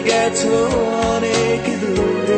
গেছো অনেক দূরে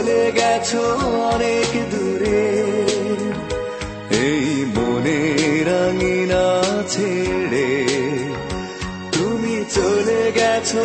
চলে গেছো অনেক দূরে। এই বনে রঙিনা ছেড়ে তুমি চলে গেছো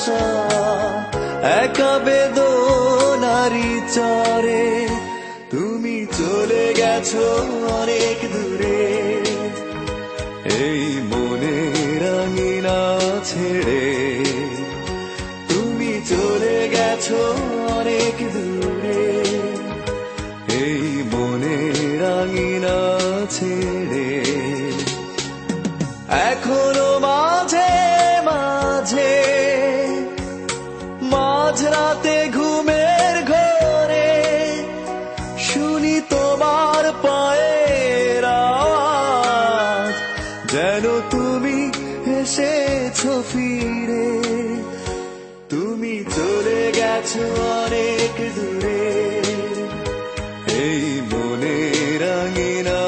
ভালোবাসা, একা বেদনারি চরে। তুমি চলে গেছো অনেক দূরে। এই মনে রাঙিনা ছেড়ে তুমি চলে গেছো অনেক দূরে। এই মনে রাঙিনা ছেড়ে। এখনও মাঝরাতে ঘুমের ঘরে শুনি তোমার পায়ের আওয়াজ। যেন তুমি এসেছ ফিরে, তুমি চলে গেছো অনেক দূরে। এই মনে রাঙিনা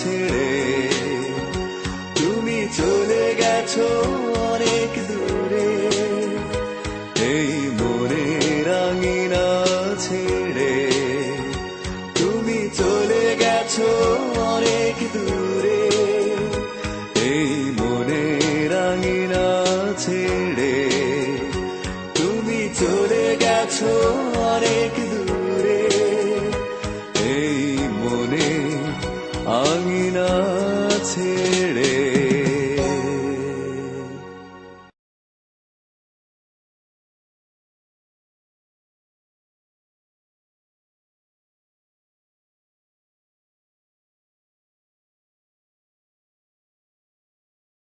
ছেড়ে তুমি চলে গেছো ছেড়ে তুমি চলে গেছো অনেক দূরে। এই মনে আঙিনা ছেড়ে